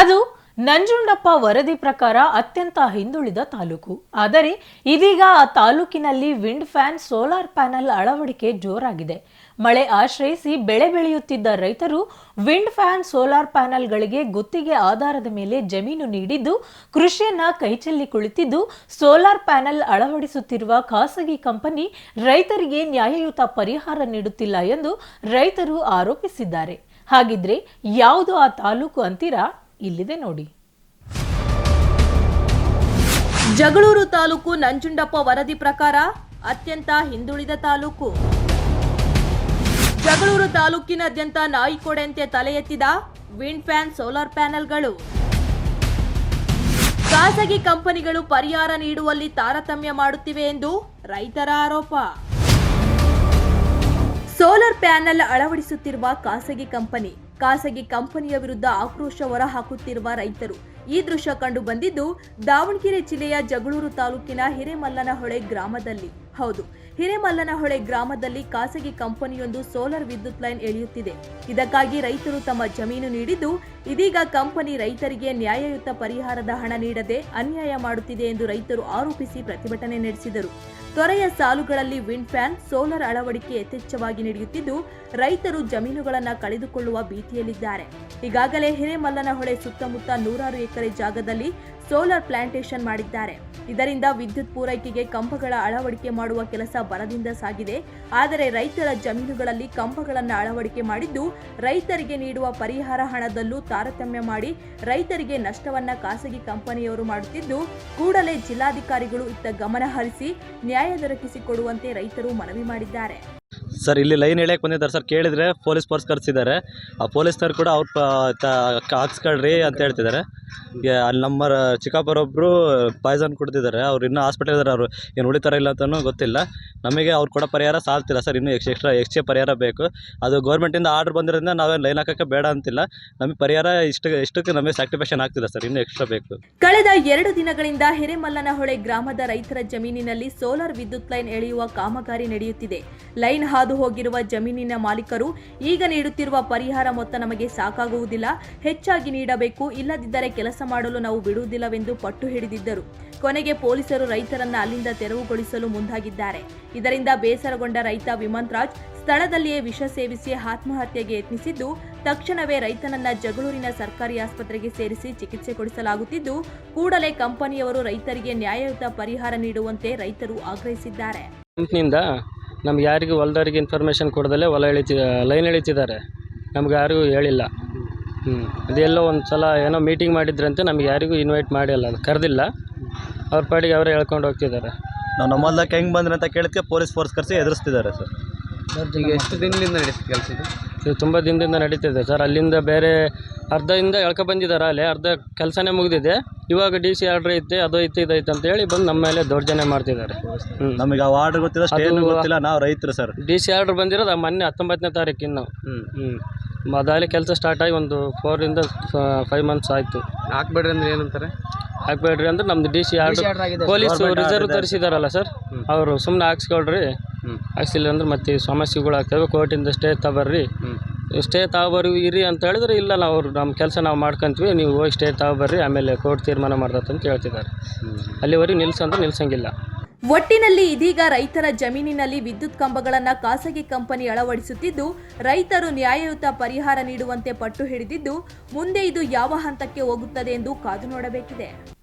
ಅದು ನಂಜುಂಡಪ್ಪ ವರದಿ ಪ್ರಕಾರ ಅತ್ಯಂತ ಹಿಂದುಳಿದ ತಾಲೂಕು. ಆದರೆ ಇದೀಗ ಆ ತಾಲೂಕಿನಲ್ಲಿ ವಿಂಡ್ ಫ್ಯಾನ್, ಸೋಲಾರ್ ಪ್ಯಾನೆಲ್ ಅಳವಡಿಕೆ ಜೋರಾಗಿದೆ. ಮಳೆ ಆಶ್ರಯಿಸಿ ಬೆಳೆ ಬೆಳೆಯುತ್ತಿದ್ದ ರೈತರು ವಿಂಡ್ ಫ್ಯಾನ್, ಸೋಲಾರ್ ಪ್ಯಾನೆಲ್ಗಳಿಗೆ ಗುತ್ತಿಗೆ ಆಧಾರದ ಮೇಲೆ ಜಮೀನು ನೀಡಿದ್ದು, ಕೃಷಿಯನ್ನ ಕೈಚೆಲ್ಲಿ ಕುಳಿತಿದ್ದು, ಸೋಲಾರ್ ಪ್ಯಾನೆಲ್ ಅಳವಡಿಸುತ್ತಿರುವ ಖಾಸಗಿ ಕಂಪನಿ ರೈತರಿಗೆ ನ್ಯಾಯಯುತ ಪರಿಹಾರ ನೀಡುತ್ತಿಲ್ಲ ಎಂದು ರೈತರು ಆರೋಪಿಸಿದ್ದಾರೆ. ಹಾಗಿದ್ರೆ ಯಾವುದು ಆ ತಾಲೂಕು ಅಂತೀರಾ? ಇಲ್ಲಿದೆ ನೋಡಿ. ಜಗಳೂರು ತಾಲೂಕು ನಂಜುಂಡಪ್ಪ ವರದಿ ಪ್ರಕಾರ ಅತ್ಯಂತ ಹಿಂದುಳಿದ ತಾಲೂಕು. ಜಗಳೂರು ತಾಲೂಕಿನಾದ್ಯಂತ ನಾಯಿಕೊಡೆಯಂತೆ ತಲೆ ಎತ್ತಿದ ವಿಂಡ್ ಫ್ಯಾನ್ ಸೋಲಾರ್ ಪ್ಯಾನೆಲ್ಗಳು. ಖಾಸಗಿ ಕಂಪನಿಗಳು ಪರಿಹಾರ ನೀಡುವಲ್ಲಿ ತಾರತಮ್ಯ ಮಾಡುತ್ತಿವೆ ಎಂದು ರೈತರ ಆರೋಪ. ಸೋಲಾರ್ ಪ್ಯಾನೆಲ್ ಅಳವಡಿಸುತ್ತಿರುವ ಖಾಸಗಿ ಕಂಪನಿ ಖಾಸಗಿ ಕಂಪನಿಯ ವಿರುದ್ಧ ಆಕ್ರೋಶ ಹೊರಹಾಕುತ್ತಿರುವ ರೈತರು. ಈ ದೃಶ್ಯ ಕಂಡು ಬಂದಿದ್ದು ದಾವಣಗೆರೆ ಜಿಲ್ಲೆಯ ಜಗಳೂರು ತಾಲೂಕಿನ ಹಿರೇಮಲ್ಲನಹೊಳೆ ಗ್ರಾಮದಲ್ಲಿ. ಹೌದು ಹಿರೇಮಲ್ಲನಹೊಳೆ ಗ್ರಾಮದಲ್ಲಿ ಖಾಸಗಿ ಕಂಪನಿಯೊಂದು ಸೋಲಾರ್ ವಿದ್ಯುತ್ ಲೈನ್ ಎಳೆಯುತ್ತಿದೆ. ಇದಕ್ಕಾಗಿ ರೈತರು ತಮ್ಮ ಜಮೀನು ನೀಡಿದ್ದು, ಇದೀಗ ಕಂಪನಿ ರೈತರಿಗೆ ನ್ಯಾಯಯುತ ಪರಿಹಾರದ ಹಣ ನೀಡದೆ ಅನ್ಯಾಯ ಮಾಡುತ್ತಿದೆ ಎಂದು ರೈತರು ಆರೋಪಿಸಿ ಪ್ರತಿಭಟನೆ ನಡೆಸಿದರು. ತೊರೆಯ ಸಾಲುಗಳಲ್ಲಿ ವಿಂಡ್ ಫ್ಯಾನ್, ಸೋಲಾರ್ ಅಳವಡಿಕೆ ಯಥೇಚ್ಛವಾಗಿ ನಡೆಯುತ್ತಿದ್ದು, ರೈತರು ಜಮೀನುಗಳನ್ನು ಕಳೆದುಕೊಳ್ಳುವ ಭೀತಿಯಲ್ಲಿದ್ದಾರೆ. ಈಗಾಗಲೇ ಹಿರೇಮಲ್ಲನಹೊಳೆ ಸುತ್ತಮುತ್ತ ನೂರಾರು ಎಕರೆ ಜಾಗದಲ್ಲಿ ಸೋಲಾರ್ ಪ್ಲಾಂಟೇಶನ್ ಮಾಡಿದ್ದಾರೆ. ಇದರಿಂದ ವಿದ್ಯುತ್ ಪೂರೈಕೆಗೆ ಕಂಬಗಳ ಅಳವಡಿಕೆ ಮಾಡುವ ಕೆಲಸ ಬರದಿಂದ ಸಾಗಿದೆ. ಆದರೆ ರೈತರ ಜಮೀನುಗಳಲ್ಲಿ ಕಂಬಗಳನ್ನು ಅಳವಡಿಕೆ ಮಾಡಿದ್ದು ರೈತರಿಗೆ ನೀಡುವ ಪರಿಹಾರ ಹಣದಲ್ಲೂ ತಾರತಮ್ಯ ಮಾಡಿ ರೈತರಿಗೆ ನಷ್ಟವನ್ನ ಖಾಸಗಿ ಕಂಪನಿಯವರು ಮಾಡುತ್ತಿದ್ದು ಕೂಡಲೇ ಜಿಲ್ಲಾಧಿಕಾರಿಗಳು ಇತ್ತ ಗಮನ ಹರಿಸಿ ನ್ಯಾಯ ದೊರಕಿಸಿಕೊಡುವಂತೆ ರೈತರು ಮನವಿ ಮಾಡಿದ್ದಾರೆ. ಸರ್, ಇಲ್ಲಿ ಲೈನ್ ಹೇಳಕ್ಕೆ ಬಂದಿದ್ದಾರೆ ಸರ್. ಕೇಳಿದರೆ ಪೊಲೀಸ್ ಪರ್ಸ್ ಕರೆಸಿದ್ದಾರೆ. ಆ ಪೊಲೀಸ್ನವ್ರು ಕೂಡ ಅವ್ರು ಹಾಕ್ಸ್ಕೊಳ್ರಿ ಅಂತ ಹೇಳ್ತಿದ್ದಾರೆ. ಅಲ್ಲಿ ನಮ್ಮ ಚಿಕ್ಕಪ್ಪರೊಬ್ಬರು ಪಾಯ್ಸನ್ ಕುಡ್ದಿದ್ದಾರೆ. ಅವ್ರು ಇನ್ನೂ ಹಾಸ್ಪಿಟಲ್ ಅವರು ಏನು ಉಳಿತಾರ ಇಲ್ಲ ಅಂತಲೂ ಗೊತ್ತಿಲ್ಲ. ನಮಗೆ ಅವ್ರು ಕೊಡೋ ಪರಿಹಾರ ಸಾಲ್ತಿಲ್ಲ ಸರ್. ಇನ್ನೂ ಎಕ್ಸ್ ಎಕ್ಸ್ಟ್ರಾ ಎಕ್ಸ್ಟ್ರಾ ಪರಿಹಾರ ಬೇಕು. ಅದು ಗೌರ್ಮೆಂಟಿಂದ ಆರ್ಡ್ರ್ ಬಂದಿರೋದ್ರಿಂದ ನಾವೇನು ಲೈನ್ ಹಾಕೋಕ್ಕೆ ಬೇಡ ಅಂತಿಲ್ಲ. ನಮಗೆ ಪರಿಹಾರ ಇಷ್ಟು, ಇಷ್ಟಕ್ಕೆ ನಮಗೆ ಸ್ಯಾಟಿಸ್ಫ್ಯಾಕ್ಷನ್ ಆಗ್ತಿಲ್ಲ ಸರ್. ಇನ್ನೂ ಎಕ್ಸ್ಟ್ರಾ ಬೇಕು. ಕಳೆದ ಎರಡು ದಿನಗಳಿಂದ ಹಿರೇಮಲ್ಲನಹೊಳೆ ಗ್ರಾಮದ ರೈತರ ಜಮೀನಿನಲ್ಲಿ ಸೋಲಾರ್ ವಿದ್ಯುತ್ ಲೈನ್ ಎಳೆಯುವ ಕಾಮಗಾರಿ ನಡೆಯುತ್ತಿದೆ. ಲೈನ್ ಹಾದು ಹೋಗಿರುವ ಜಮೀನಿನ ಮಾಲೀಕರು ಈಗ ನೀಡುತ್ತಿರುವ ಪರಿಹಾರ ಮೊತ್ತ ನಮಗೆ ಸಾಕಾಗುವುದಿಲ್ಲ. ಹೆಚ್ಚಾಗಿ ನೀಡಬೇಕು, ಇಲ್ಲದಿದ್ದರೆ ಕೆಲಸ ಮಾಡಲು ನಾವು ಬಿಡುವುದಿಲ್ಲವೆಂದು ಪಟ್ಟು ಹಿಡಿದಿದ್ದರು. ಕೊನೆಗೆ ಪೊಲೀಸರು ರೈತರನ್ನ ಅಲ್ಲಿಂದ ತೆರವುಗೊಳಿಸಲು ಮುಂದಾಗಿದ್ದಾರೆ. ಇದರಿಂದ ಬೇಸರಗೊಂಡ ರೈತ ವಿಮಂತ್ ರಾಜ್ ಸ್ಥಳದಲ್ಲಿಯೇ ವಿಷ ಸೇವಿಸಿ ಆತ್ಮಹತ್ಯೆಗೆ ಯತ್ನಿಸಿದ್ದು, ತಕ್ಷಣವೇ ರೈತನನ್ನ ಜಗಳೂರಿನ ಸರ್ಕಾರಿ ಆಸ್ಪತ್ರೆಗೆ ಸೇರಿಸಿ ಚಿಕಿತ್ಸೆ ಕೊಡಿಸಲಾಗುತ್ತಿದ್ದು, ಕೂಡಲೇ ಕಂಪನಿಯವರು ರೈತರಿಗೆ ನ್ಯಾಯಯುತ ಪರಿಹಾರ ನೀಡುವಂತೆ ರೈತರು ಆಗ್ರಹಿಸಿದ್ದಾರೆ. ನಮ್ಗೆ ಯಾರಿಗೂ ಹೊಲ್ದವ್ರಿಗೆ ಇನ್ಫಾರ್ಮೇಷನ್ ಕೊಡ್ದಲೇ ಹೊಲ ಎಳಿತಿ ಲೈನ್ ಎಳಿತಿದ್ದಾರೆ. ನಮ್ಗೆ ಯಾರಿಗೂ ಹೇಳಿಲ್ಲ. ಹ್ಞೂ ಅದೆಲ್ಲೋ ಒಂದು ಸಲ ಏನೋ ಮೀಟಿಂಗ್ ಮಾಡಿದ್ರಂತೆ ನಮ್ಗೆ ಯಾರಿಗೂ ಇನ್ವೈಟ್ ಮಾಡಿಲ್ಲ ಕರೆದಿಲ್ಲ. ಅವ್ರ ಪಾಡಿಗೆ ಅವರೇ ಹೇಳ್ಕೊಂಡು ಹೋಗ್ತಿದ್ದಾರೆ. ನಾವು ನಮ್ಮ ಹೊಲ್ದಾಗ ಹೆಂಗೆ ಬಂದ್ರೆ ಅಂತ ಕೇಳಿದ್ಕೆ ಪೊಲೀಸ್ ಫೋರ್ಸ್ ಕರೆಸಿ ಎದುರಿಸ್ತಿದ್ದಾರೆ ಸರ್. ಈಗ ಎಷ್ಟು ದಿನದಿಂದ ನಡೀತಿದೆ ಕೆಲಸ ಇದು? ಇದು ತುಂಬ ದಿನದಿಂದ ನಡೀತಿದೆ ಸರ್. ಅಲ್ಲಿಂದ ಬೇರೆ ಅರ್ಧದಿಂದ ಎಳ್ಕೊ ಬಂದಿದ್ದಾರೆ ಅಲ್ಲಿ. ಅರ್ಧ ಕೆಲಸನೇ ಮುಗಿದಿದೆ. ಇವಾಗ ಡಿ ಸಿ ಆರ್ಡ್ರ್ ಐತೆ ಅದು ಐತೆ ಇದೈತೆ ಅಂತೇಳಿ ಬಂದು ನಮ್ಮ ಮೇಲೆ ದೌರ್ಜನ್ಯ ಮಾಡ್ತಿದ್ದಾರೆ. ನಮಗೆ ಆ ಆರ್ಡ್ರ್ ಗೊತ್ತಿಲ್ಲ ಸ್ಟೇನು ಗೊತ್ತಿಲ್ಲ ನಾವು ರೈತರು ಸರ್. ಡಿ ಸಿ ಆರ್ಡ್ರ್ ಬಂದಿರೋದು ಮೊನ್ನೆ ಹತ್ತೊಂಬತ್ತನೇ ತಾರೀಕಿನ. ನಾವು ಹ್ಞೂ ಹ್ಞೂ ಅದಾಗಲೇ ಕೆಲಸ ಸ್ಟಾರ್ಟ್ ಆಗಿ ಒಂದು ಫೋರಿಂದ ಫೈವ್ ಮಂತ್ಸ್ ಆಯಿತು. ಹಾಕ್ಬೇಡ್ರಿ ಅಂದ್ರೆ ಏನಂತಾರೆ? ಹಾಕ್ಬೇಡ್ರಿ ಅಂದ್ರೆ ನಮ್ದು D C order police reserve ತರಿಸಿದಾರಲ್ಲ sir ಅವರು ಸುಮ್ಮನೆ ಹಾಕ್ಸ್ಕೊಳ್ರಿ. ಹ್ಞೂ ಹಾಕ್ಸಿಲ್ಲ ಅಂದ್ರೆ ಮತ್ತೆ ಈ ಸಮಸ್ಯೆಗಳು ಆಗ್ತವೆ. ಕೋರ್ಟಿಂದ ಸ್ಟೇ ತಗೊಬರ್ರಿ ಹ್ಞೂ ಸ್ಟೇ ತಗೊಬರ್ರಿ ಇರಿ ಅಂತ ಹೇಳಿದ್ರೆ ಇಲ್ಲ ನಾವು ಅವ್ರು ನಮ್ಮ ಕೆಲಸ ನಾವು ಮಾಡ್ಕೊಂತೀವಿ ನೀವು ಹೋಗಿ ಸ್ಟೇ ಬರ್ರಿ ಆಮೇಲೆ ಕೋರ್ಟ್ ತೀರ್ಮಾನ ಮಾಡ್ದತ್ತೆ ಅಂತ ಹೇಳ್ತಿದ್ದಾರೆ. ಅಲ್ಲಿವರೆಗೆ ನಿಲ್ಸಂದ್ರೆ ನಿಲ್ಸಂಗಿಲ್ಲ. ಒಟ್ಟಿನಲ್ಲಿ ಇದೀಗ ರೈತರ ಜಮೀನಿನಲ್ಲಿ ವಿದ್ಯುತ್ ಕಂಬಗಳನ್ನು ಖಾಸಗಿ ಕಂಪನಿ ಅಳವಡಿಸುತ್ತಿದ್ದು ರೈತರು ನ್ಯಾಯಯುತ ಪರಿಹಾರ ನೀಡುವಂತೆ ಪಟ್ಟು ಹಿಡಿದಿದ್ದು ಮುಂದೆ ಇದು ಯಾವ ಹಂತಕ್ಕೆ ಹೋಗುತ್ತದೆ ಎಂದು ಕಾದು ನೋಡಬೇಕಿದೆ.